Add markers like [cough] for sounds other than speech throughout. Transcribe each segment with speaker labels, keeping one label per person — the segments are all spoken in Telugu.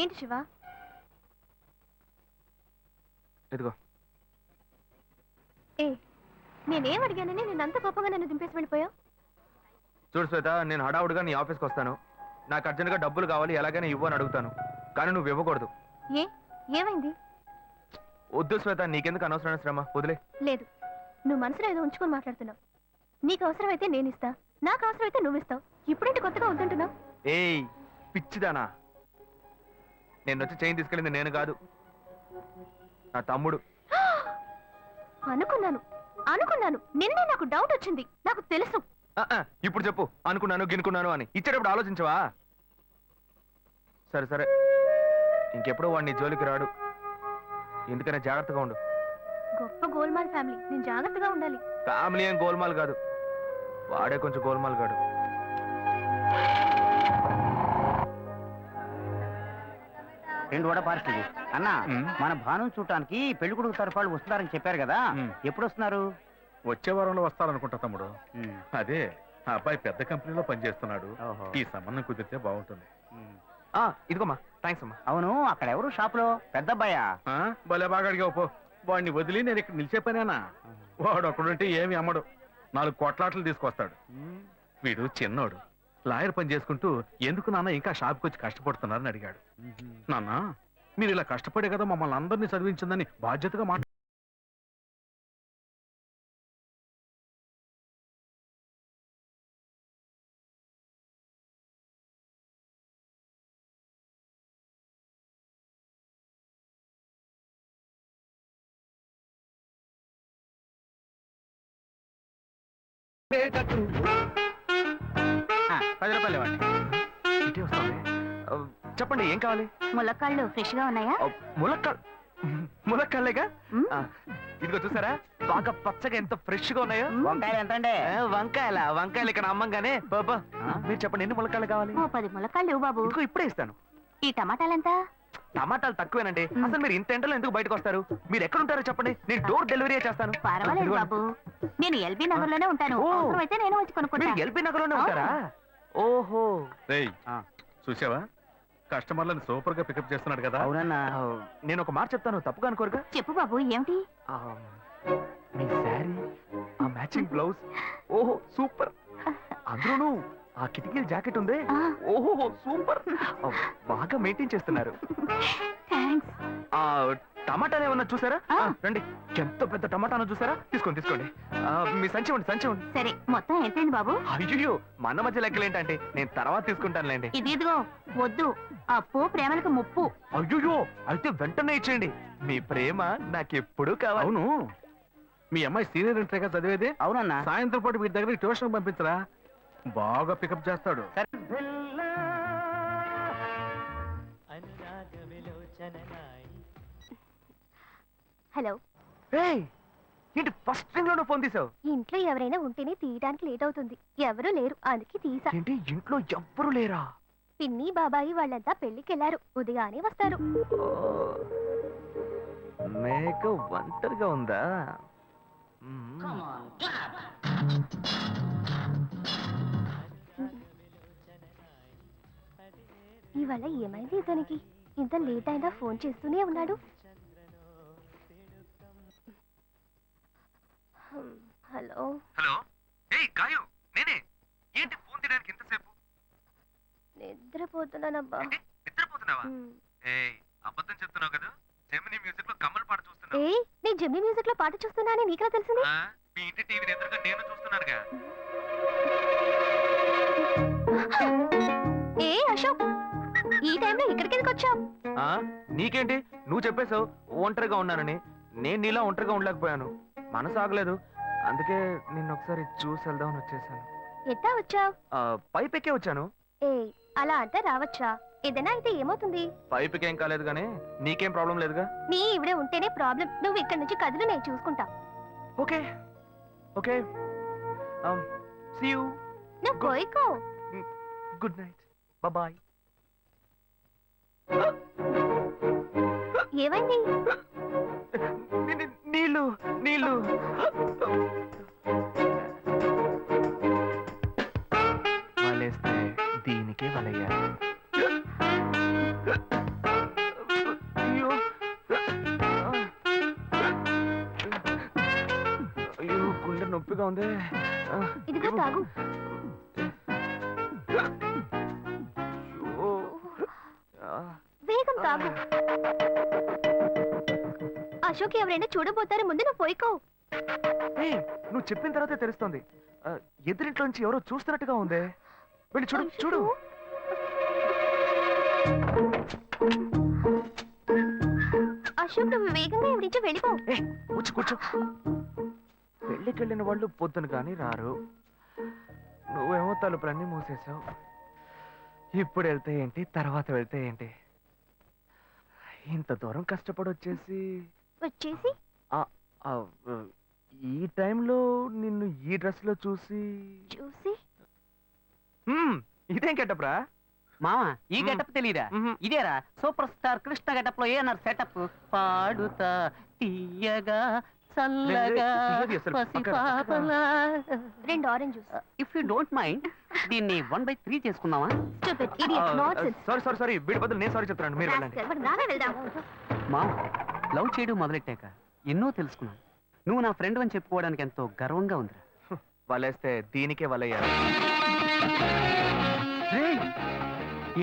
Speaker 1: ఏంటి శివ?
Speaker 2: ఇదిగో.
Speaker 1: ఏ నేనేం అడిగానని నేను అంత కోపంగా నన్ను దింపేసి వెళ్ళిపోయావు?
Speaker 2: చూడు శ్వేత నేను హడావుడిగా నీ ఆఫీస్కి వస్తాను. నాకు అర్జెంట్గా డబ్బులు కావాలి ఎలాగైనా ఇవ్వు అని అడుగుతాను. కానీ నువ్వు ఇవ్వకూడదు.
Speaker 1: ఏ ఏమైంది?
Speaker 2: వద్దు శ్వేత నీకెందుకు అనవసరమైన శ్రమ? వదిలే.
Speaker 1: లేదు. నువ్వు మనసులో ఏదో ఉంచుకొని మాట్లాడుతున్నావు. నీకు అవసరమైతే నేను ఇస్తా. నాకు అవసరమైతే నువ్వు ఇస్తావు. ఇప్పుడేంటి కొత్తగా వద్దంటున్నావు
Speaker 2: ఏయ్ పిచ్చిదానా. నేను వచ్చి చైన్ తీసుకెళ్ళింది నేను కాదు. నా తమ్ముడు. [gasps]
Speaker 1: అనుకున్నాను. అనుకున్నాను. నిన్నే నాకు డౌట్ వచ్చింది. నాకు తెలుసు.
Speaker 2: ఆ, ఆ, ఇప్పుడు చెప్పు. అనుకున్నాను గినుకున్నాను అని. ఇచ్చేటప్పుడు ఆలోచించవా? సరే సరే. ఇంకెప్పుడు వాడిని జోలికి రాడు. ఎందుకనే జాగ్రత్తగా ఉండు.
Speaker 1: గొప్ప గోల్మాల్ ఫ్యామిలీ. నేను జాగ్రత్తగా ఉండాలి.
Speaker 2: ఫ్యామిలీ ఏం గోల్మాల్ కాదు. వాడే కొంచెం గోల్మాల్ కాడు
Speaker 3: రెండు వడ పార్సల్ అన్న. మన భాను చూడటానికి పెళ్ళి కొడుకు తరఫు వాళ్ళు వస్తున్నారని చెప్పారు కదా. ఎప్పుడు వస్తున్నారు
Speaker 4: వచ్చే వారంలో వస్తారనుకుంటా తమ్ముడు.
Speaker 3: మ్మ్.
Speaker 4: అదే ఆ అబ్బాయి పెద్ద కంపెనీలో పనిచేస్తున్నాడు. ఈ సంబంధం కుదిరితే బాగుంటుంది.
Speaker 2: ఇదిగోమ్మా థ్యాంక్స్ అమ్మా.
Speaker 3: అవును అక్కడ ఎవరు షాప్లో పెద్ద అబ్బాయా?
Speaker 4: భలే బాగా అడిగావు పో. వాడిని వదిలి నేను ఇక్కడ నిలిచే పనేనా? వాడు ఒకడుంటే ఏమి అమ్మడు. నాలుగు కొట్లాటలు తీసుకొస్తాడు. వీడు చిన్నోడు. లాయర్ పని చేసుకుంటూ ఎందుకు నాన్న ఇంకా షాప్కి వచ్చి కష్టపడుతున్నారని అడిగాడు. నాన్న మీరు ఇలా కష్టపడే కదా మమ్మల్ని అందరినీ చదివించిందని బాధ్యతగా మాట
Speaker 3: ఆ, పది రూపాయలు ఇవ్వండి.
Speaker 2: ఇటే వస్తుంది. ఆ, చెప్పండి ఏం కావాలి?
Speaker 1: ములక్కాళ్ళు ఫ్రెష్గా ఉన్నాయా?
Speaker 2: ఆ, ములక్కాల్ ములక్కాళ్ళేగా? ఇదిగో చూసారా? బాగా పచ్చగా ఎంత ఫ్రెష్గా ఉన్నాయో
Speaker 3: వంకాయలు ఎంత అండి
Speaker 2: వంకాయల వంకాయలు ఇక్కడ అమ్మంగానే. బాబా? మీరు చెప్పండి ఎన్ని ములక్కాళ్ళు కావాలి?
Speaker 1: పది ములక్కాళ్ళు బాబు.
Speaker 2: ఇప్పుడే ఇస్తాను.
Speaker 1: ఈ టమాటాలెంత
Speaker 2: టమాటాలు తక్కువేనండి. అసలు మీరు ఇంత ఎండలో ఎందుకు బయటకు వస్తారు? మీరు ఎక్కడ ఉంటారో చెప్పండి. నేను డోర్ డెలివరీ చేస్తాను.
Speaker 1: పర్వాలేదు
Speaker 2: ఇదిగోండి.
Speaker 1: బాబు. నేను ఎల్బీ నగర్లోనే ఉంటాను.
Speaker 2: ఓ.
Speaker 1: అవసరమైతే నేను వచ్చి కొనుక్కుంటా.
Speaker 2: మీరు ఎల్బీ నగర్లోనే ఉంటారా? ఓహో.
Speaker 4: చూసావా? కస్టమర్లను సూపర్గా పికప్ చేస్తున్నాడు కదా.
Speaker 3: అవునన్నా.
Speaker 2: నేను ఒక మాట చెప్తాను. తప్పుగా అనుకోరుగా?
Speaker 1: చెప్పు బాబు ఏమిటి?
Speaker 2: ఆ, మీ శారీ ఆ మ్యాచింగ్ బ్లౌజ్. ఓహో సూపర్. అందులోనూ ఆ కిటికీల జాకెట్ ఉంది? ఓహో సూపర్. బాగా మెయింటైన్ చేస్తున్నారు.
Speaker 1: థాంక్స్
Speaker 2: ఆ టమాటాలు ఏమన్నా చూసారా? రండి. ఎంత పెద్ద టమాటాను చూసారా? తీసుకోండి తీసుకోండి. ఆ, మీ సంచి ఇవ్వండి సంచి ఇవ్వండి.
Speaker 1: సరే మొత్తం ఎంతైంది బాబు?
Speaker 2: అయ్యో మన మధ్య లెక్కలు ఏంటంటే నేను తర్వాత తీసుకుంటానులేండి.
Speaker 1: ఇది ఇదిగో వద్దు. అప్పు ప్రేమలకు ముప్పు.
Speaker 2: అయ్యో అయితే వెంటనే ఇచ్చేయండి. మీ ప్రేమ నాకెప్పుడు కావాలి.
Speaker 4: అవును. మీ అమ్మాయి సీనియర్ ఇంటర్గా చదివేది?
Speaker 3: అవునన్నా.
Speaker 4: సాయంత్రం పాటు వీటి దగ్గర ట్యూషన్ పంపించరా? బాగా పికప్ చేస్తాడు.
Speaker 1: హలో.
Speaker 2: ఏయ్, ఏంటి ఫస్ట్ రింగ్లోనే ఫోన్ తీసావు?
Speaker 1: ఇంట్లో ఎవరైనా ఉంటేనే తీయడానికి లేట్ అవుతుంది. ఎవరూ లేరు అందుకే తీసా.
Speaker 2: ఏంటి ఇంట్లో ఎవ్వరు లేరా?
Speaker 1: పిన్ని బాబాయి వాళ్ళంతా పెళ్ళికెళ్ళారు ఉదయానే వస్తారు.
Speaker 2: మేక ఒంటరిగా ఉందా?
Speaker 1: ఇవాళ ఏమైంది ఇతనికి? ఇంత లేట్ అయినా ఫోన్ చేస్తూనే ఉన్నాడు. హలో.
Speaker 2: హలో. ఏయ్ గాయు నేనే. ఏంటి ఫోన్ తీయడానికి ఎంతసేపు
Speaker 1: నిద్రపోతున్నానబ్బా.
Speaker 2: ఏంటి? నిద్రపోతున్నావా. ఏయ్ అబద్ధం చెప్తున్నావు కదా? జెమిని మ్యూజిక్లో కమల్ పాట చూస్తున్నావు.
Speaker 1: ఏ నేను జమ్మి మ్యూజిక్లో పాట చూస్తున్నానని నీకెలా తెలిసింది
Speaker 2: ఆ, మీ ఇంటి టీవీని ఎదురుగా నేను చూస్తున్నానుగా.
Speaker 1: ఏ అశోక్? ఈ టైంలో ఇక్కడికి ఎందుకు వచ్చావు?
Speaker 2: ఆ నీకేంటి? నువ్వు చెప్పేశావు ఒంటరిగా ఉన్నానని. నేను నీలా ఒంటరిగా ఉండలేకపోయాను. మనసు ఆగలేదు. అందుకే నిన్న ఒకసారి చూసి వెళ్దామని వచ్చేసాను.
Speaker 1: ఎట్టా వచ్చావు?
Speaker 2: ఆ, పైప్ ఎక్కే వచ్చాను.
Speaker 1: ఏ అలా అంటే రావచ్చా? ఏదైనా అయితే ఏమవుతుంది?
Speaker 2: పైప్కి ఏం కాలేదు కానీ నీకేం ప్రాబ్లం లేదుగా?
Speaker 1: నీ ఇవిడే ఉంటేనే ప్రాబ్లం. నువ్వు ఇక్కడి నుంచి కదులు నేను చూసుకుంటా.
Speaker 2: ఓకే. ఓకే. సీ యూ
Speaker 1: నువ్వు కోయికో
Speaker 2: గుడ్ నైట్ బాయ్
Speaker 1: ఏమైంది?
Speaker 2: నీళ్ళు నీళ్ళు. వలేస్తే దీనికే వలయ్యా. అయ్యో గుండె నొప్పిగా ఉంది.
Speaker 1: ఇదిగో తాగు. తాగు అశోక్ ఎవరైనా చూడబోతారు ముందు నువ్వు పోయికో
Speaker 2: ఏయ్, నువ్వు చెప్పిన తర్వాతే తెలుస్తుంది. ఆ, ఎదురింట్లోంచి ఎవరో చూస్తున్నట్టుగా ఉంది. వెళ్ళి చూడు చూడు.
Speaker 1: అశోక్ నువ్వు వేగంగా ఎవరి నుంచి వెళ్ళిపో.
Speaker 2: ఏ కూర్చో కూర్చో. పెళ్ళికి వెళ్ళిన వాళ్ళు పొద్దున కానీ రారు. నువ్వేమో తలుపులన్నీ మూసేసావు ఇప్పుడు వెళ్తే ఏంటి తర్వాత వెళ్తే ఏంటి? ఇంత దూరం కష్టపడి వచ్చేసి?
Speaker 1: వచ్చేసి
Speaker 2: ఆ, ఈ టైంలో నిన్ను ఈ డ్రెస్లో చూసి
Speaker 1: చూసి?
Speaker 2: హ్మ్, ఇదేం కెట్టప్రా
Speaker 3: మామ ఈ. గెటప్ తెలీదా? ఇదేరా సూపర్ స్టార్ కృష్ణ గెటప్లో ఏనారు సెటప్? పాడుతా తీయగా చల్లగా
Speaker 2: తీయది అసలు.
Speaker 3: పసి
Speaker 2: పక్కన,
Speaker 3: పాపలా.
Speaker 1: రెండు orange juice
Speaker 3: if you don't mind దీన్ని వన్ బై త్రీ చేసుకుందామా?
Speaker 1: Stupid idiot nonsense
Speaker 2: sorry sorry sorry వీడి బదులు నేను సారీ మీరు వెళ్ళండి.
Speaker 3: లవ్ చేయడం మొదలెట్టాక ఎన్నో తెలుసుకున్నాను నువ్వు నా ఫ్రెండ్ అని చెప్పుకోవడానికి ఎంతో గర్వంగా ఉందిరా.
Speaker 2: వలేస్తే దీనికే వలయ్యారు.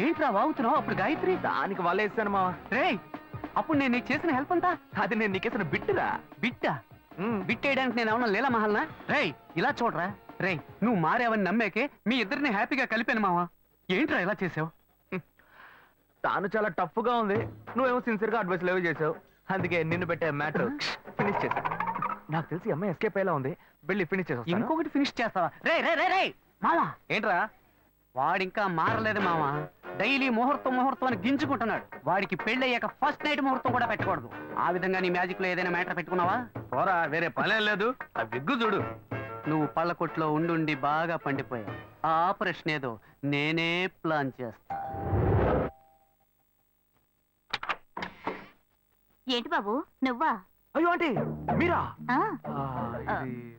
Speaker 3: ఏంట్రా వాగుతున్నావు? అప్పుడు గాయత్రి?
Speaker 2: దానికి వలేసాను మా
Speaker 3: రేయ్ అప్పుడు నేను నీకు చేసిన హెల్ప్ అంతా?
Speaker 2: అది నేను నీకేసిన బిట్టురా.
Speaker 3: బిట్టా. బిట్టేయడానికి నేను అవునా లీలా మహల్నా రేయ్ ఇలా చూడరా. రేయ్. నువ్వు మారావని నమ్మేకే మీ ఇద్దరిని హ్యాపీగా కలిపాను మావా. ఏంట్రా ఇలా చేసావు?
Speaker 2: తాను చాలా టఫ్గా ఉంది. నువ్వేమో సిన్సియర్గా అడ్వైస్ లేవు చేసావు. అందుకే నిన్ను పెట్టే మ్యాటర్ ఫినిష్ చేశా నాకు తెలిసి అమ్మాయి ఎస్కేప్ అయ్యేలా ఉంది. వెళ్ళి ఫినిష్ చేసా
Speaker 3: ఇంకొకటి ఫినిష్ చేస్తావా? రే రే రే రే మావా. ఏంట్రా? వాడింకా మారలేదు మావా. డైలీ ముహూర్తం ముహూర్తం అని గింజుకుంటున్నాడు. వాడికి పెళ్ళయ్యాక ఫస్ట్ నైట్ ముహూర్తం కూడా పెట్టకూడదు. ఆ విధంగా నీ మ్యాజిక్లో ఏదైనా మ్యాటర్ పెట్టుకున్నావా?
Speaker 2: పోరా వేరే పనే లేదు. ఆ విగ్గు చూడు.
Speaker 3: నువ్వు పళ్ళ కొట్లో ఉండుండి బాగా పండిపోయావు. ఆ ఆపరేషన్ ఏదో నేనే ప్లాన్ చేస్తా.
Speaker 1: ఏంటి బాబు నువ్వా?
Speaker 2: అయ్యో ఆంటీ మీరా?
Speaker 1: ఆ,
Speaker 2: ఆ, ఇది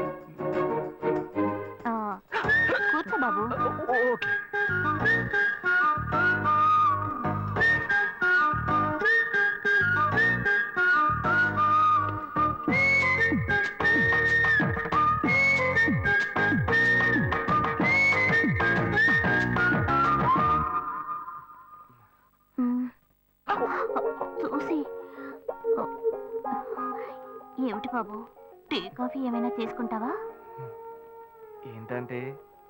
Speaker 1: బాబు
Speaker 2: ఓకే.
Speaker 1: చూసి. ఏమిటి బాబు టీ కాఫీ ఏమైనా తీసుకుంటావా
Speaker 2: ఏంటంటే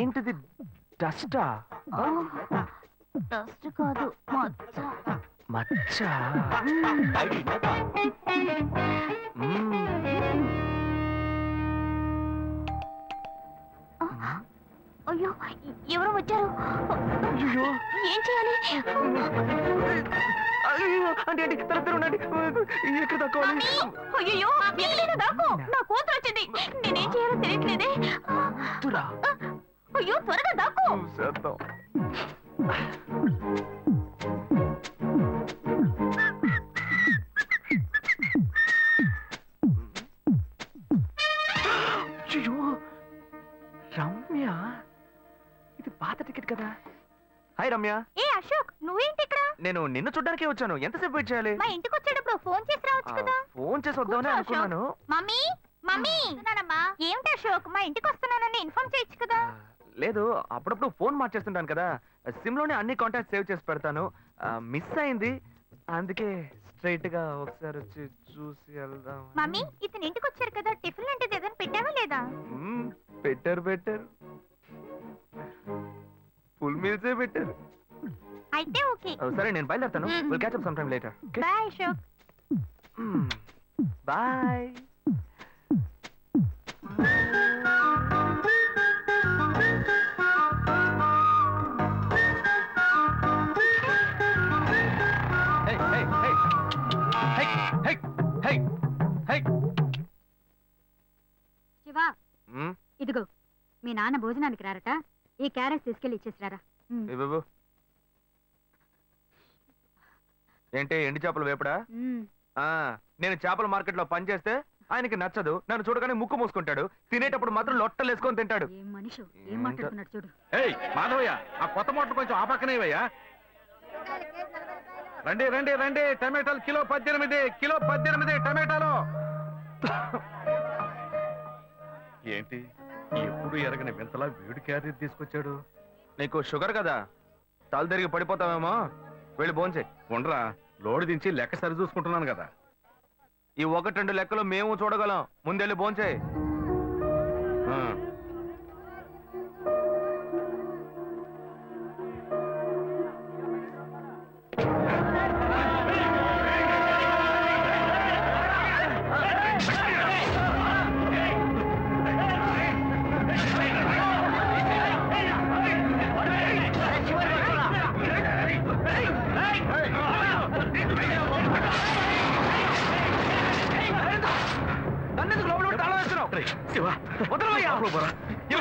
Speaker 2: ఏంటిది? డస్టా?
Speaker 1: డస్ట్ కాదు మచ్చ.
Speaker 2: మచ్చ.
Speaker 1: అయ్యో ఎవరో వచ్చారు?
Speaker 2: అయ్యో
Speaker 1: ఏం చేయాలి?
Speaker 2: అయ్యో అంటే అంటే తర తర ఉండండి. ఎక్కడ తక్కువాలి
Speaker 1: అయ్యో ఎక్కడైనా దాక్కో నా కూతురు వచ్చింది. నేనేం చేయాలో తెలియట్లేదే.
Speaker 2: తురా
Speaker 1: అయ్యో త్వరగా దాక్కో.
Speaker 2: చేద్దాం. రమ్య. ఇది పాత టికెట్ కదా? హాయ్ రమ్య.
Speaker 1: ఏ అశోక్ నువ్వేంటి ఇక్కడ?
Speaker 2: నేను నిన్ను చూడ్డానికే వచ్చాను. ఎంతసేపు వెయిట్ చేయాలి?
Speaker 1: మా ఇంటికి వచ్చేటప్పుడు ఫోన్ చేసి రావచ్చు కదా.
Speaker 2: ఫోన్ చేసి వద్దామని
Speaker 1: కూర్చో, అశోక్.
Speaker 2: అనుకున్నాను
Speaker 1: మమ్మీ. మమ్మీ ఏమిటి అశోక్? మా ఇంటికి ఇన్ఫార్మ్ చేయొచ్చు కదా?
Speaker 2: లేదు అప్పుడప్పుడు ఫోన్ మార్చేస్తుంటాను కదా. సిమ్లోనే అన్ని కాంటాక్ట్ సేవ్ చేసి పెడతాను. మిస్ అయింది. అందుకే స్ట్రైట్గా ఒకసారి వచ్చి చూసి వెళ్దాం.
Speaker 1: మమ్మీ ఇతను ఇంటికి వచ్చారు కదా. టిఫిన్ లాంటిది ఏదైనా పెట్టావా లేదా?
Speaker 2: బెటర్ బెటర్ ఫుల్ మీల్సే బెటర్
Speaker 1: అయితే ఓకే.
Speaker 2: సరే నేను బయలుదేరుతాను. Will catch up some time later
Speaker 1: bye Ashok
Speaker 2: bye
Speaker 5: ఇదిగో మీ నాన్న భోజనానికి రారట. ఈ క్యారెట్ తీసుకెళ్ళి ఇచ్చేసిరారా
Speaker 2: ఏంటి ఎండి చేపలు వేపడా? నేను చేపల మార్కెట్లో పనిచేస్తే ఆయనకి నచ్చదు. నన్ను చూడగానే ముక్కు మూసుకుంటాడు. తినేటప్పుడు మాత్రం లొట్టలు వేసుకొని తింటాడు.
Speaker 4: మాధవయ్య ఆ కొత్త మోటార్ కొంచెం ఆ పక్కనే ఇవ్వయ్యా రండి రండి రండి. టమాటాలు కిలో పద్దెనిమిది కిలో పద్దెనిమిది టమాటాలు. ఏంటి? ఎప్పుడు ఎరగని వింతలా వేడి క్యారీ తీసుకొచ్చాడు?
Speaker 2: నీకు షుగర్ కదా? తల తిరిగి పడిపోతావేమో? వెళ్ళి భోంచే
Speaker 4: ఉండరా లోడు దించి లెక్క సరి చూసుకుంటున్నాను కదా.
Speaker 2: ఈ ఒకటి రెండు లెక్కలు మేము చూడగలం. ముందెళ్ళి భోంచే
Speaker 4: రేయ్, శివ,
Speaker 2: వదలవయ్యా.
Speaker 4: పోరా.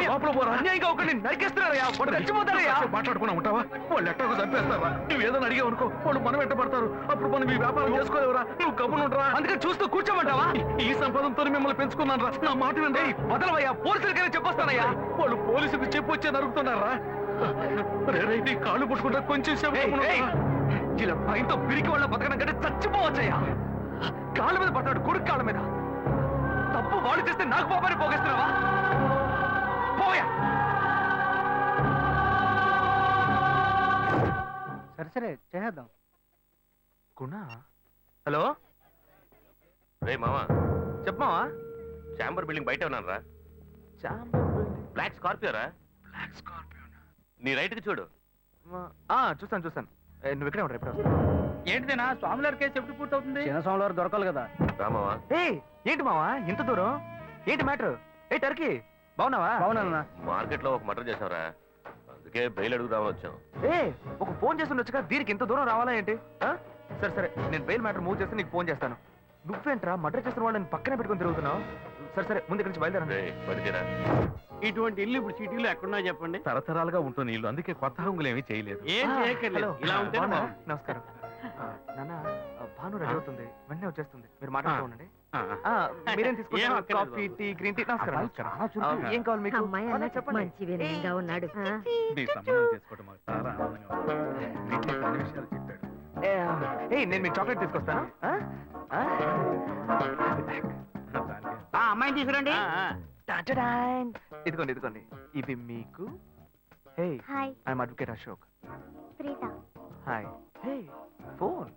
Speaker 4: లోపల పోరా.
Speaker 2: అన్యాయంగా ఒకరిని నరికేస్తున్నారయ్యా వాడు చచ్చిపోతారయ్యా
Speaker 4: కాసేపు మాట్లాడుకున్నా ఉంటావా? వాళ్ళు ఎట్టకు చంపేస్తారా? నువ్వు ఏదైనా అడిగావు అనుకో వాళ్ళు మనం వెంటబడతారు అప్పుడు మనం ఈ వ్యాపారం చేసుకోలేవురా. నువ్వు గమ్మునుంటరా
Speaker 2: అందుకని చూస్తూ కూర్చోమంటావా?
Speaker 4: ఈ సంపదంతో మిమ్మల్ని పెంచుకున్నాను రా నా మాట వినండి
Speaker 2: వదలవయ్యా. పోలీసులకైనా చెప్పొస్తానయ్యా.
Speaker 4: వాళ్ళు పోలీసుకు చెప్పు వచ్చే నరుకుతున్నారా? నీ కాళ్ళు పుట్టుకుంటా కొంచెం ఉండరా?
Speaker 2: ఇలా భయంతో పిరికి వాళ్ళ బతకడం కంటే చచ్చిపోవచ్చయ్యా. కాళ్ళ మీద పడతాడు కొడుకు కాళ్ళ మీద. వాళ్ళు చేస్తే నాకు పాపాన్ని పోగేస్తున్నావా? పోయా.
Speaker 3: సరే సరే చేసేద్దాం.
Speaker 2: గుణ? హలో?
Speaker 6: రే మామా
Speaker 2: చెప్పమావా
Speaker 6: చాంబర్ బిల్డింగ్ బయట ఉన్నాను రా.
Speaker 2: Chamber building?
Speaker 6: బ్లాక్ స్కార్పియో రా.
Speaker 2: బ్లాక్ స్కార్పియో
Speaker 6: నీ రైట్కి చూడు
Speaker 2: చూస్తాను చూస్తాను. నువ్వు ఇక్కడే ఉంటా వస్తావు
Speaker 3: ఏంటిదేనా స్వామివారి కేసు ఎప్పుడు పూర్తవుతుంది? చిన్న స్వామివారు దొరకాలి కదా.
Speaker 6: రా మామా
Speaker 2: ఏయ్! ఏంటి మావా ఇంత దూరం? ఏంటి మ్యాటర్? ఏ టర్కీ బాగున్నావా?
Speaker 3: బాగున్నా
Speaker 6: మార్కెట్లో ఒక మటర్ చేసావురా అందుకే బెయిల్ అడుగుదామని వచ్చాం
Speaker 2: ఏ ఒక ఫోన్ చేసి ఉండొచ్చుగా దీనికి ఇంత దూరం రావాలా ఏంటి? ఆ? సరే సరే నేను బెయిల్ మ్యాటర్ మూవ్ చేస్తే నీకు ఫోన్ చేస్తాను. నువ్వేంట్రా మర్డర్ చేసిన వాళ్ళని పక్కనే పెట్టుకొని తిరుగుతున్నావు? సరే సరే ముందు ఇక్కడి నుంచి బయలుదేరండి.
Speaker 6: రే పడితేరా
Speaker 3: ఇటువంటి ఇల్లు ఇప్పుడు సిటీలో ఎక్కడున్నా చెప్పండి.
Speaker 4: తరతరాలుగా ఉంటుంది ఇల్లు అందుకే కొత్త హంగులు ఏమీ చేయలేదు.
Speaker 3: ఏం చేయక్కర్లేదు. ఇలా.
Speaker 2: నమస్కారం. నాన్న భాను రెడీ అవుతుంది. వెంటనే వచ్చేస్తుంది. మీరు మాట్లాడుతూ ఉండండి. [laughs] మీరేం తీసుకుంటారు? కాఫీ. Tea green tea? నమస్కారం ఏం కావాలి మీకు?
Speaker 5: అమ్మాయి
Speaker 2: చెప్పండి.
Speaker 5: మంచి వినయంగా ఉన్నాడు.
Speaker 2: ఏ, నేను మీకు చాక్లెట్ తీసుకొస్తాను. ఆ?
Speaker 3: అమ్మాయిని తీసుకురండి.
Speaker 2: ఇదిగోండి ఇదిగోండి. ఇవి మీకు. Hey
Speaker 1: hi
Speaker 2: I'm advocate Ashok
Speaker 1: Preetha.
Speaker 2: Hi hey phone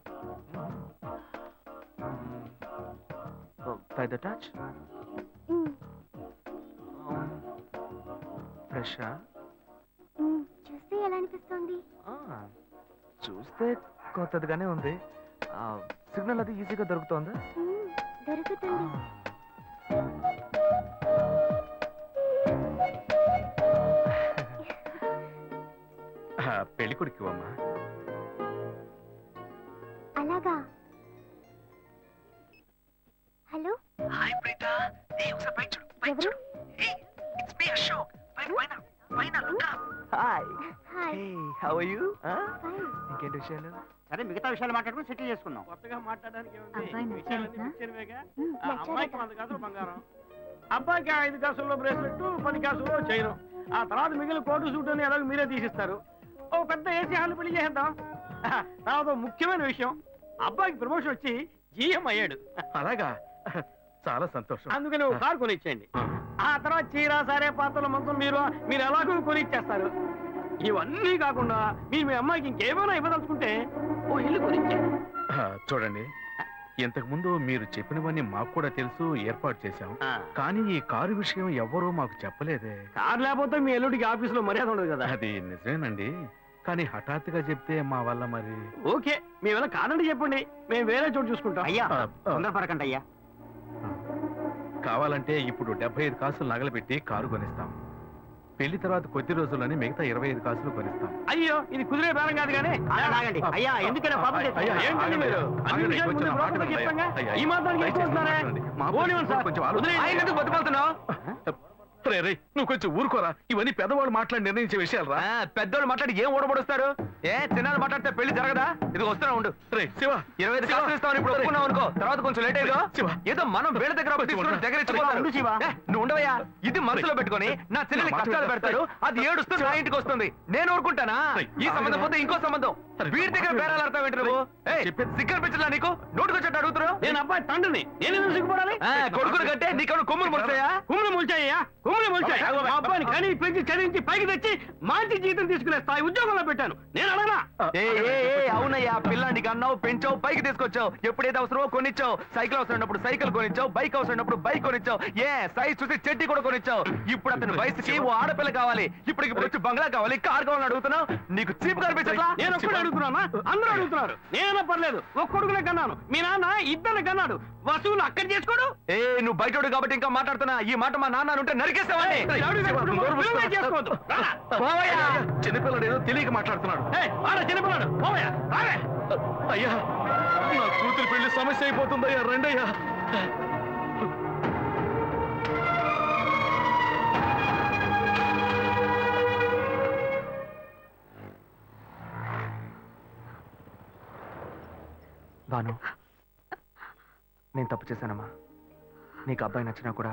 Speaker 2: by the touch ఫ్రెషా
Speaker 1: చూస్తే ఎలా అనిపిస్తుంది?
Speaker 2: చూస్తే కొత్తదిగానే ఉంది. సిగ్నల్ అది ఈజీగా దొరుకుతోందా?
Speaker 1: దొరుకుతుంది. [laughs]
Speaker 7: పెళ్ళి కొడుకు అమ్మా
Speaker 8: హలో ఎవరు?
Speaker 2: Hi
Speaker 8: hi
Speaker 2: how are you ఇంకేంటి విషయాలు?
Speaker 9: సరే మిగతా విషయాలు మాట్లాడుకుని సెటిల్ చేసుకుందాం.
Speaker 7: కొత్తగా మాట్లాడడానికి? అమ్మాయికి వంద బంగారం. అబ్బాయికి ఐదు కాసుల్లో బ్రేస్లెట్ పది కాసుల్లో చైను ఆ తర్వాత మిగిలిన కోటు సూట్ అని ఎలాగో మీరే తీసిస్తారు. ఓ పెద్ద ఏసీ హాల్ పెళ్ళి చేద్దాం తర్వాత ముఖ్యమైన విషయం. అబ్బాయికి ప్రమోషన్ వచ్చి జీఎం అయ్యాడు.
Speaker 4: అలాగా? చాలా సంతోషం.
Speaker 7: అందుకని ఒక కారు కొనిచ్చేయండి. ఆ. తర్వాత చీర సరే పాత్రల మొత్తం మీరు మీరు ఎలాగో కొనిచ్చేస్తారు. ఇవన్నీ కాకుండా మీరు మీ అమ్మాయికి ఇంకేమైనా ఇవ్వదలుచుకుంటే ఓ ఇల్లు కొనిచ్చేయండి.
Speaker 4: చూడండి. ఇంతకు ముందు మీరు చెప్పినవన్నీ మాకు కూడా తెలుసు ఏర్పాటు చేశాం. కానీ ఈ కారు విషయం ఎవ్వరూ మాకు చెప్పలేదే.
Speaker 7: కారు లేకపోతే మీ ఎల్లుడికి ఆఫీసులో మర్యాద ఉండదు కదా.
Speaker 4: అది నిజమేనండి. కానీ హఠాత్తుగా చెప్తే మా వల్ల మరి?
Speaker 7: ఓకే మేము ఎలా కాదండి చెప్పండి. మేము వేరే చోటు చూసుకుంటాం.
Speaker 9: అయ్యా తొందరపడకండి అయ్యా.
Speaker 4: కావాలంటే ఇప్పుడు డెబ్బై ఐదు కాసులు నగలబెట్టి కారు కొనిస్తాం. పెళ్ళి తర్వాత కొద్ది రోజుల్లోనే మిగతా ఇరవై ఐదు కాసులు కొనిస్తాం.
Speaker 7: అయ్యో ఇది కుదిరే బేరం కాదు కానీ.
Speaker 9: అయ్యా ఎందుకైనా పాపం?
Speaker 4: అయ్యా,
Speaker 7: ఏంటండి మీరు? అన్ని విషయాలు ముందు ఈ మాత్రానికి పోనివ్వండి సార్.
Speaker 2: ఆయన ఎందుకు
Speaker 4: రే, రే, నువ్వు కొంచెం ఊరుకోరా. ఇవన్నీ పెద్దవాళ్ళు మాట్లాడి నిర్ణయించే విషయాలు రా
Speaker 2: పెద్దోళ్ళు మాట్లాడి ఏం ఓడబడుస్తారు ఏ చిన్నాళ్ళు మాట్లాడితే పెళ్ళి జరగదా? ఇది వస్తున్నా ఉండు.
Speaker 4: రే శివ.
Speaker 2: ఇరవై ఐదు ఇప్పుడు ఒప్పుకున్నావు అనుకో. తర్వాత కొంచెం లేట్ అయ్యో.
Speaker 4: శివ.
Speaker 2: ఏదో మనం వీళ్ళ దగ్గర దగ్గర నువ్వు ఉండవయ్యా. ఇది మనసులో పెట్టుకొని నా చెల్లెలి కష్టాలు
Speaker 4: విను.
Speaker 2: పెడతారు అది ఏడుస్తూ నా ఇంటికి వస్తుంది. నేను ఊరుకుంటానా? ఈ సంబంధం. పోతే ఇంకో సంబంధం. వీడి దగ్గర బేరాలు. ఆడతావు ఏంటి నువ్వు? సిగ్గర్ పిచ్చలా నీకు? నోటికి వచ్చేట్టు అడుగుతున్నావు
Speaker 7: నేను అబ్బాయి తండ్రిని. నేను సిగ్గుపడాలి?
Speaker 2: కొడుకులు కంటే నీకెవరు కొమ్ములు ముడతాయా
Speaker 7: కుమ్ములు ముల్చాయ్యా? కుమ్ములు ముల్చాయి. మా అబ్బాయిని కని పెంచి చదివించి పైకి తెచ్చి మంచి జీతం తీసుకునే స్థాయి ఉద్యోగంలో పెట్టాను. నేను
Speaker 2: ఏ అవునయ్యా పిల్లానికి అన్నావు పెంచావు పైకి తీసుకొచ్చావు. ఎప్పుడైతే అవసరమో కొనిచ్చావు. సైకిల్ అవసరం ఉన్నప్పుడు సైకిల్ కొనిచ్చావు. బైక్ అవసరం ఉన్నప్పుడు బైక్ కొనిచ్చావు. ఏ సైజ్ చూసి చెట్టి కూడా కొనిచ్చావు. ఇప్పుడు అతని వయసుకి ఓ ఆడపిల్ల కావాలి. ఇప్పుడు ఇప్పుడు వచ్చి బంగ్లా కావాలి. కార్ కావాలని అడుగుతున్నావు. నీకు చీప్ కనిపించట్లా?
Speaker 7: నేను ఒక్కడే అడుగుతున్నానా? అందరూ అడుగుతున్నారు. నేనే పర్లేదు. ఒక్కొడుకునే కన్నాను. మీ నాన్న ఇద్దరు కన్నాడు. వసూలు అక్కడ చేసుకోడు?
Speaker 2: ఏ నువ్వు బయటోడు కాబట్టి ఇంకా మాట్లాడుతున్నా. ఈ మాట మా నాన్న ఉంటే నరికేస్తావని
Speaker 4: చిన్నపిల్లడు ఏదో తెలియక మాట్లాడుతున్నాడు.
Speaker 7: చిన్నపిల్లాడు.
Speaker 4: అయ్యా నా కూతురు పెళ్ళి సమస్య అయిపోతుందయ్యా. రండయ్యా.
Speaker 2: భాను నేను తప్పు చేశానమ్మా. నీకు అబ్బాయి నచ్చినా కూడా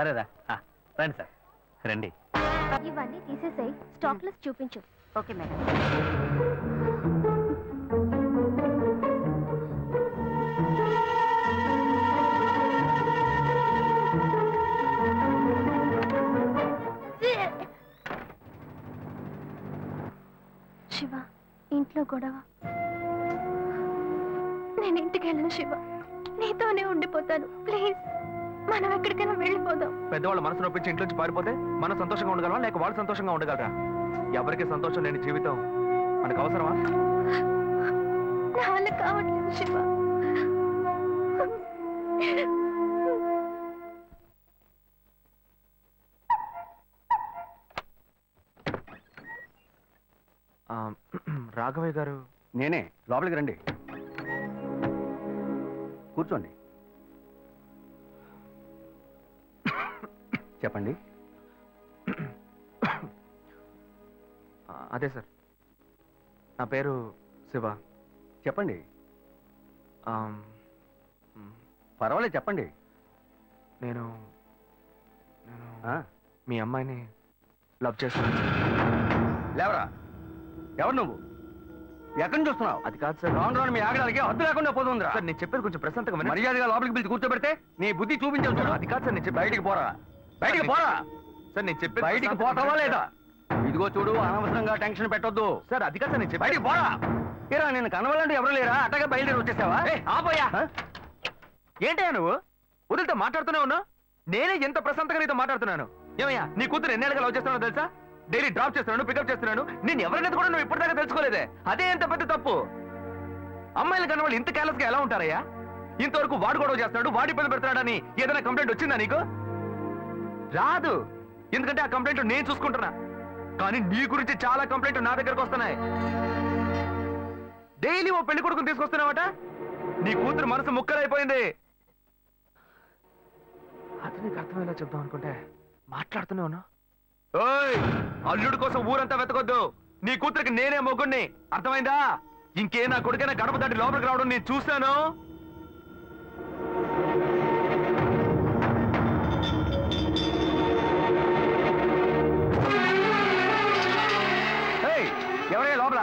Speaker 9: సరేరా. రండి సార్. రండి.
Speaker 8: ఇవన్నీ తీసేసాయి. స్టాక్ లిస్ట్ చూపించు.
Speaker 1: Okay madam.
Speaker 8: శివ ఇంట్లో గొడవ. నేను ఇంటికి వెళ్ళను శివ. నీతోనే ఉండిపోతాను. ప్లీజ్. మనం ఎక్కడికైనా వెళ్ళిపోదాం.
Speaker 2: పెద్దవాళ్ళు మనసు నొప్పించి ఇంట్లోంచి పారిపోతే మనం సంతోషంగా ఉండగలమా? లేక వాళ్ళు సంతోషంగా ఉండగలరా? ఎవరికి సంతోషం లేని జీవితం మనకు అవసరమా?
Speaker 8: కావట్లేదు శివ.
Speaker 2: ఆ, రాఘవయ్య గారు.
Speaker 9: నేనే లోపలికి రండి. కూర్చోండి. చెప్పండి.
Speaker 2: అదే సార్. నా పేరు శివ.
Speaker 9: చెప్పండి. పర్వాలేదు చెప్పండి.
Speaker 2: నేను నేను మీ అమ్మాయిని లవ్ చేస్తాను
Speaker 9: లేవరా? ఎవరు నువ్వు? ఎక్కడి నుంచి చూస్తున్నావు
Speaker 2: అది కాదు సార్.
Speaker 9: రాను రాను మీ ఆగడానికి హద్దు లేకుండా పోతుందిరా
Speaker 2: సార్ నేను చెప్పేది కొంచెం ప్రశాంతంగా.
Speaker 9: మర్యాదగా లోపలికి పిలిచి కూర్చోబెడితే నీ బుద్ధి చూపించావు చూడు.
Speaker 2: అది కాదు సార్ నేను
Speaker 9: బయటికి పోరా. బయటికి పోరా.
Speaker 2: సార్ నేను చెప్పేది
Speaker 9: బయటికి పోతావా లేదా? ఇదిగో చూడు అనవసరంగా టెన్షన్ పెట్టొద్దు.
Speaker 2: సార్ అది కాదు నేను
Speaker 9: బయటికి పోరా. ఏరా నేను కనవాలంటే ఎవరు లేరా? అట్టగా బయలుదేరి వచ్చేసావా?
Speaker 2: ఆపోయా ఏంటయ్యా నువ్వు? వదిలితో మాట్లాడుతూనే ఉన్నా? నేనే ఎంత ప్రశాంతంగా నీతో మాట్లాడుతున్నాను. ఏమయ్యా నీ కూతురు ఎన్నేళ్ళగా లవ్ చేస్తున్నావు తెలుసా? డైలీ డ్రాప్ చేస్తున్నాను పికప్ చేస్తున్నాను. నేను ఎవరినైతే కూడా నువ్వు ఇప్పటిదాకా తెలుసుకోలేదే. అదే ఎంత పెద్ద తప్పు? అమ్మాయిలు కన్నా వాళ్ళు ఇంత కేర్లెస్గా ఎలా ఉంటారయ్యా? ఇంతవరకు వాడు గొడవ చేస్తున్నాడు వాడి పని పెడతాడని ఏదైనా కంప్లైంట్ వచ్చిందా నీకు? రాదు. ఎందుకంటే ఆ కంప్లైంట్ నేను చూసుకుంటున్నా. కానీ నీ గురించి చాలా కంప్లైంట్ నా దగ్గరకు వస్తున్నాయి. డైలీ ఓ పెళ్ళి కొడుకుని తీసుకొస్తున్నావట? నీ కూతురు మనసు ముక్కలైపోయింది. అతనికి అర్థమయ్యేలా చెప్దాం అనుకుంటే మాట్లాడుతూనే ఉన్నా. ఓయ్ అల్లుడు కోసం ఊరంతా వెతకొద్దు. నీ కూతురికి నేనే మొగ్గుణ్ణి అర్థమైందా? ఇంకే నా కొడుకైనా గడప దాటి లోపలికి రావడం నేను చూశాను.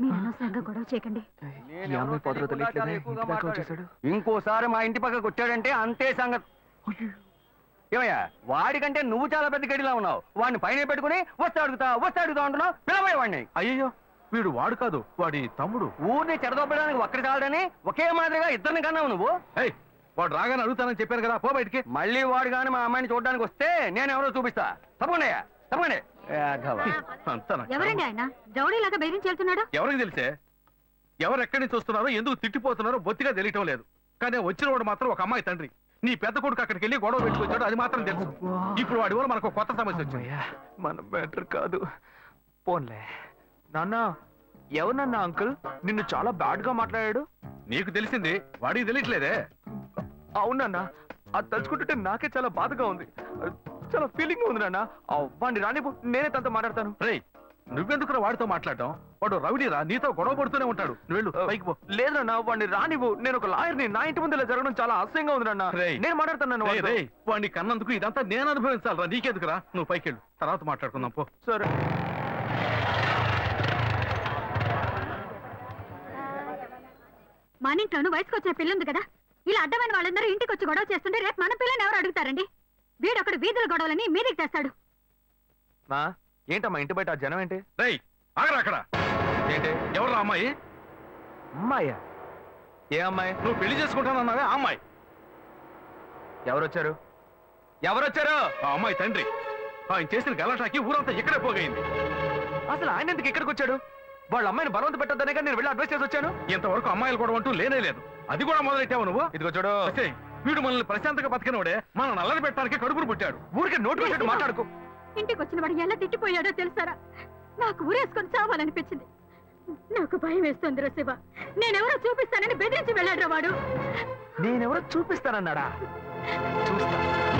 Speaker 5: మీరు అనవసరంగా గొడవ చేయకండి.
Speaker 2: ఈ అమ్మాయి పొదలో తెలియట్లేదే, ఇంటి దాకా వచ్చేసాడు.
Speaker 9: ఇంకోసారి మా ఇంటి పక్కకు వచ్చాడంటే అంతే సంగతి. ఏమయ్యా వాడికంటే నువ్వు చాలా పెద్ద గడిలా ఉన్నావు. వాడిని పైన పెట్టుకుని వస్తే అడుగుతా వస్తే అడుగుతా అంటున్నావు పిలవయ్య వాడిని.
Speaker 4: అయ్యయ్యో వీడు వాడు కాదు వాడి తమ్ముడు.
Speaker 9: ఊరిని చెడదొబ్బడానికి ఒక్కడి చాలడని ఒకే మాదిరిగా ఇద్దరిని కన్నావు నువ్వు.
Speaker 4: ఏయ్ వాడు రాగానే అడుగుతానని చెప్పాను కదా పో బయటికి.
Speaker 9: మళ్ళీ వాడు కానీ మా అమ్మాయిని చూడడానికి వస్తే నేను ఎవరో చూపిస్తా. తప్పకుండా తప్పకుండా.
Speaker 5: ఎవరండి ఆయన? రౌడీలాగా బెదిరించి వెళ్తున్నాడు?
Speaker 4: ఎవరికి తెలిసే? ఎవరు ఎక్కడి నుంచి వస్తున్నారో ఎందుకు తిట్టిపోతున్నారో బొత్తిగా తెలియటం లేదు. కానీ వచ్చిన వాడు మాత్రం ఒక అమ్మాయి తండ్రి. నీ పెద్ద కొడుకు అక్కడికి వెళ్ళి గొడవ పెట్టుకొచ్చాడు అది మాత్రం తెలుసు. ఇప్పుడు వాడి వల్ల మనకు కొత్త సమస్య వచ్చింది.
Speaker 2: మన బెటర్ కాదు. పోన్లే. నాన్న ఎవరన్నా అంకుల్ నిన్ను చాలా బ్యాడ్గా మాట్లాడాడు.
Speaker 4: నీకు తెలిసింది వాడికి తెలియట్లేదే.
Speaker 2: అవునన్నా అది తలుచుకుంటుంటే నాకే చాలా బాధగా ఉంది. చాలా ఫీలింగ్ ఉంది నాన్న. వాడిని రానిపో నేనే తనతో మాట్లాడతాను.
Speaker 4: రేయ్ నువ్వెందుకు వాడితో మాట్లాడటం? వాడు రౌడీరా నీతో గొడవ పడుతూనే ఉంటాడు. నువ్వు వెళ్ళు పైకి పో.
Speaker 2: లేదు నాన్న వాడిని రానివ్వు. నేను ఒక లాయర్ని నా ఇంటి ముందు ఇలా జరగడం చాలా అసహ్యంగా ఉంది నాన్న.
Speaker 4: రేయ్.
Speaker 2: నేను మాట్లాడతాను
Speaker 4: వాడిని కన్నందుకు ఇదంతా నేను అనుభవించాలరా నీకెందుకురా? నువ్వు పైకి వెళ్ళు తర్వాత మాట్లాడుకుందాం పో.
Speaker 2: సరే.
Speaker 5: మన ఇంట్లోనూ వయసుకు వచ్చిన పిల్ల ఉంది కదా ఇలా అడ్డమైన వాళ్ళందరూ ఇంటికి వచ్చి గొడవ చేస్తుంటే రేపు మన పిల్లని ఎవరు అడుగుతారండి? వీడొకడు వీధుల గొడవలని మీదికి తెస్తాడు
Speaker 2: మా ఏంటమ్మా ఇంటి బయట ఆ జనం ఏంటి?
Speaker 4: రేయ్ ఆగరా అక్కడ.
Speaker 2: ఏంటి?
Speaker 4: ఎవరు అమ్మాయి?
Speaker 2: అమ్మాయ్యా ఏ అమ్మాయి?
Speaker 4: నువ్వు పెళ్ళి చేసుకుంటానన్నావే ఆ అమ్మాయి.
Speaker 2: ఎవరొచ్చారు? ఎవరొచ్చారు?
Speaker 4: ఆ అమ్మాయి తండ్రి. ఆయన చేసిన గలాటాకి ఊరంతా ఇక్కడే పోగైంది.
Speaker 2: అసలు ఆయన ఎందుకు ఇక్కడికి వచ్చాడు వాళ్ళ అమ్మాయిని బలవంత పెట్టొద్దనే కానీ నేను వెళ్ళి అడ్వైస్ చేసి వచ్చాను.
Speaker 4: ఇంతవరకు అమ్మాయిలు కూడా అంటూ లేనే లేదు. అది కూడా మొదలెట్టావు నువ్వు?
Speaker 2: ఇదిగో చూడు.
Speaker 4: వీడు మనల్ని ప్రశాంతంగా బతికినోడే మన నల్లని పెట్టడానికి కడుపును పుట్టాడు.
Speaker 2: ఊరికే నోటు పెట్టట్టు మాట్లాడుకో.
Speaker 5: ఇంటికి వచ్చిన వాడు ఎలా తిట్టిపోయాడో తెలుసారా? నాకు ఊరేసుకొని చావాలనిపించింది. నాకు భయం వేస్తుంది శివ. నేనెవరో చూపిస్తానని బెదిరించి వెళ్ళాడు వాడు.
Speaker 2: నేనెవరో చూపిస్తానన్నాడా? చూస్తా.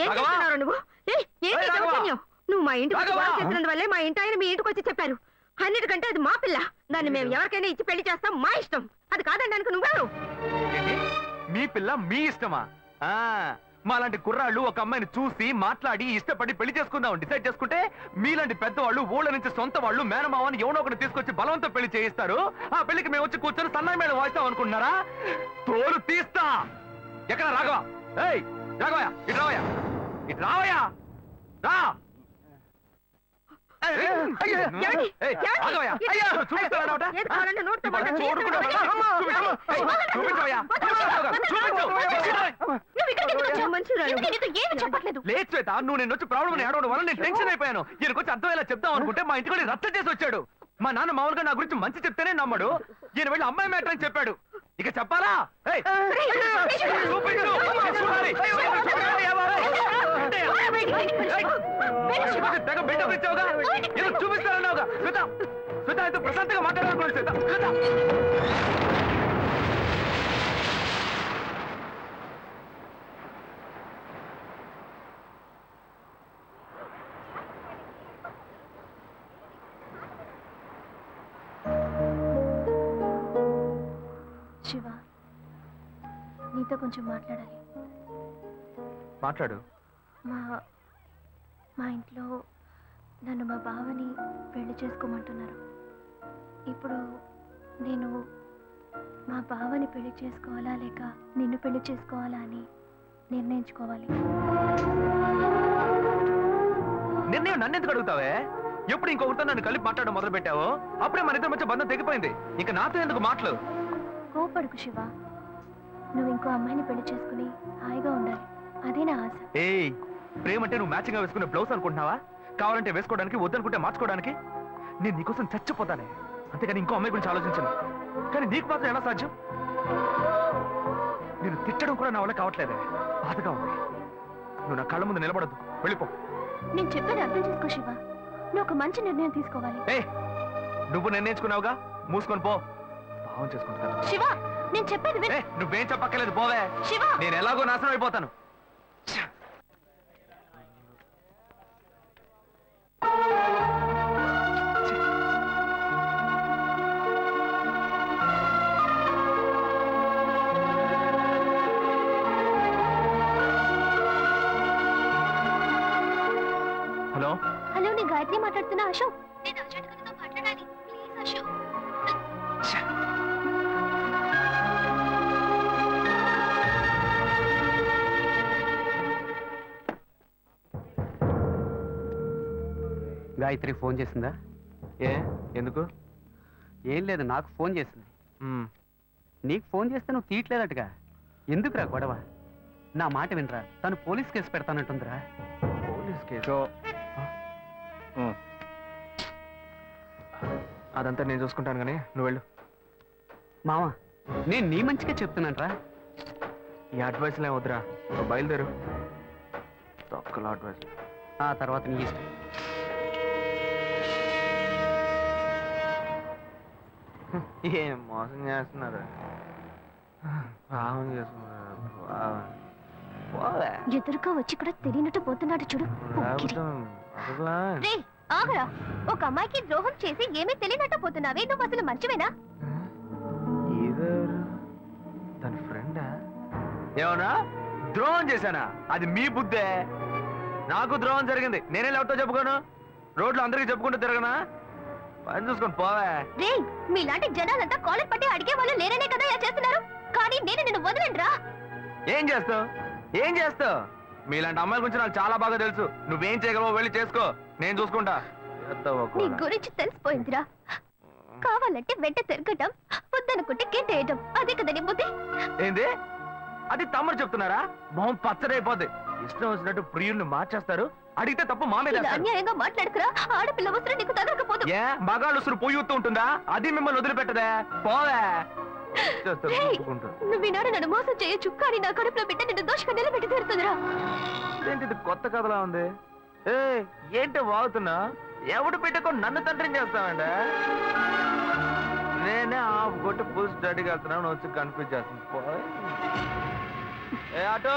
Speaker 5: ఏం
Speaker 2: రాఘవా?
Speaker 5: చేస్తున్నారు నువ్వు? ఏయ్, ఏంటి? దౌర్జన్యం? నువ్వు మా ఇంటికి వచ్చి చేసినందువల్లే మా ఇంటి ఆయన మీ ఇంటికి వచ్చి చెప్పారు. అన్నిటికంటే అది మా పిల్ల. దాన్ని మేము ఎవరికైనా ఇచ్చి పెళ్ళి చేస్తాం మా ఇష్టం. అది కాదనడానికి నువ్వెవరు?
Speaker 2: ఏంటి? మీ పిల్ల మీ ఇష్టమా? ఆ మాలాంటి కుర్రాళ్ళు ఒక అమ్మాయిని చూసి మాట్లాడి ఇష్టపడి పెళ్ళి చేసుకుందాం డిసైడ్ చేసుకుంటే మీలాంటి పెద్దవాళ్ళు ఊళ్ళ నుంచి సొంత వాళ్ళు మేనమావని ఎవనో ఒకరిని తీసుకొచ్చి బలవంతం పెళ్ళి చేయిస్తారు. ఆ పెళ్ళికి మేము వచ్చి కూర్చొని సన్నాయి మేడం వాయిస్తాం అనుకుంటున్నారా? తోలు తీస్తా! ఎక్కడ రాఘవ? ఏయ్! రాఘవయ్య ఇటు రావయ్యా ఇటు రావయ్యా రా లేదు నువ్వు నేను వచ్చి ప్రాబ్లం అని ఏడవడం వల్ల నేను టెన్షన్ అయిపోయాను. ఈయనకు వచ్చి అర్థమయ్యేలా చెప్దాం అనుకుంటే మా ఇంటికి రచ్చ చేసి వచ్చాడు. మా నాన్న మామూలుగా నా గురించి మంచి చెప్తేనే నమ్మడు. ఈయన వెళ్ళి అమ్మాయి మ్యాటర్ అని చెప్పాడు. ఇక చెప్పాలా తెగ బిల్డప్ ఇచ్చావుగా ఏదో చూపిస్తానన్నావుగా శ్వేత శ్వేత అయితే ప్రశాంతంగా మాట్లాడాలనుకున్నాను శ్వేత శ్వేత
Speaker 1: నీతో కొంచెం మాట్లాడాలి.
Speaker 2: మాట్లాడు.
Speaker 1: మా మా ఇంట్లో నన్ను మా బావని పెళ్ళి చేసుకోమంటున్నారు. ఇప్పుడు నేను మా బావని పెళ్ళి చేసుకోవాలా లేక నిన్ను పెళ్ళి చేసుకోవాలా అని నిర్ణయించుకోవాలి.
Speaker 2: నిర్ణయం నన్ను ఎందుకు అడుగుతావే? ఎప్పుడు ఇంకొకరితో నన్ను కలిపి మాట్లాడడం మొదలు పెట్టావో అప్పుడే మన ఇద్దరి మధ్య బంధం తెగిపోయింది. ఇంకా నాతో ఎందుకు మాటలు
Speaker 1: కోపడుకు శివ. నువ్వు ఇంకో అమ్మాయిని పెళ్ళి చేసుకుని హాయిగా ఉండాలి. అదే నా ఆశ.
Speaker 2: ఏయ్ ప్రేమ అంటే నువ్వు మ్యాచింగ్గా వేసుకునే బ్లౌజ్ అనుకుంటున్నావా? కావాలంటే వేసుకోవడానికి వద్దనుకుంటే మార్చుకోవడానికి. నేను నీకోసం చచ్చిపోతానే. అంతేగాని ఇంకో అమ్మాయి గురించి ఆలోచించను. కానీ నీకు మాత్రం ఎలా సాధ్యం? నేను తిట్టడం కూడా నా వల్ల కావట్లేదే. బాధగా ఉంది. నువ్వు నా కళ్ళ ముందు నిలబడద్దు. వెళ్ళిపో.
Speaker 1: నేను చెప్పేది అర్థం చేసుకో శివ. నువ్వు ఒక మంచి నిర్ణయం తీసుకోవాలి.
Speaker 2: ఏ నువ్వు నిర్ణయించుకున్నావుగా? మూసుకొని పో. భావం చేసుకుంటాను.
Speaker 1: శివ నేను చెప్పేది విను.
Speaker 2: ఏ నువ్వేం చెప్పక్కర్లేదు పోవే.
Speaker 1: శివ!
Speaker 2: నేను ఎలాగో నాశనం అయిపోతాను.
Speaker 1: గాయత్రి
Speaker 3: ఫోన్ చేసిందా?
Speaker 2: ఏ? ఎందుకు?
Speaker 3: ఏం లేదు నాకు ఫోన్ చేసింది. నీకు ఫోన్ చేస్తే నువ్వు తీయట్లేదటగా. ఎందుకురా గొడవ? నా మాట వినరా. తను పోలీస్ కేసు పెడతానంటుందిరా.
Speaker 2: Police case? అదంతా నేను చూసుకుంటాను కానీ నువ్వు వెళ్ళు.
Speaker 3: మావా నేను నీ మంచిగా చెప్తున్నానరా.
Speaker 2: ఈ అడ్వైస్లే వద్దురా? నువ్వు బయలుదేరు. తొక్కల అడ్వైస్
Speaker 3: ఆ తర్వాత నీ ఇష్టం.
Speaker 2: ఏం మోసం చేస్తున్నారు? పావం చేస్తున్నారు పావం. పోవే.
Speaker 1: ఎదురుగా వచ్చి కూడా తెలియనట్టు పోతున్నాడు చూడు.
Speaker 2: లేకపోతే అసలా
Speaker 1: రే ఆగరా. ఒక అమ్మాయికి ద్రోహం చేసి ఏమీ తెలియనట్టు పోతున్నావే? నువ్వు అసలు మంచివేనా?
Speaker 2: తన ఫ్రెండా? ఏమన్నా? ద్రోహం చేశానా? అది మీ బుద్ధే. నాకు ద్రోహం జరిగింది. నేనే ఎవరితో చెప్పుకోను. రోడ్లు అందరికీ చెప్పుకుంటూ తిరగనా? పని చూసుకొని పోవే.
Speaker 1: రే మీలాంటి జనాలంతా కాలర్ పట్టి అడిగే వాళ్ళు లేరనే కదా ఇలా చేస్తున్నారు. కానీ నేను నిన్ను వదలండ్రా
Speaker 2: ఏం చేస్తావు? ఏం చేస్తావు? మీలాంటి అమ్మాయిల గురించి నాకు చాలా బాగా తెలుసు. నువ్వేం చేయగలవో వెళ్ళి చేసుకో. నేను చూసుకుంటా. చేస్తావా
Speaker 1: నీ
Speaker 2: కూడా?
Speaker 1: గురించి తెలిసిపోయిందిరా. కావాలంటే వెంట తిరగటం వద్దనుకుంటే గెంటేయటం. అదే కదా నీ బుద్ధి.
Speaker 2: ఏంది? అది తమ్ముడు చెప్తున్నారా? మొహం పచ్చడైపోద్ది. ఇష్టం వచ్చినట్టు ప్రియుల్ని మార్చేస్తారు? అడిగితే తప్పు మా మీద వేస్తారు.
Speaker 1: అన్యాయంగా మాట్లాడుకురా? ఆడపిల్ల వస్త్రం నీకు తగలకపోదు.
Speaker 2: ఏ? మగాళ్ళు ఉసురు పొయ్యూతూ ఉంటుందా? అది మిమ్మల్ని వదిలిపెట్టదే. పోవే. చేస్తారు,
Speaker 1: రేయ్!
Speaker 2: చూసుకుంటారు.
Speaker 1: నువ్వు ఈనాడు నన్ను మోసం చేయొచ్చు కానీ నా కడుపులో బిడ్డ నిన్ను దోషగా నిలబెట్టి తీరుతుందిరా.
Speaker 2: ఇది కొత్త కథలా ఉంది? ఏ ఏంటి వాగుతున్నా? ఎవడు పెట్టుకొని నన్ను తండ్రిని చేస్తావండి నేనే ఆఫ్ కొట్టి పూసి డాడీకి వెళ్తున్నాను వచ్చి కన్ఫ్యూజ్ చేస్తుంది పోయ్. ఏ ఆటో?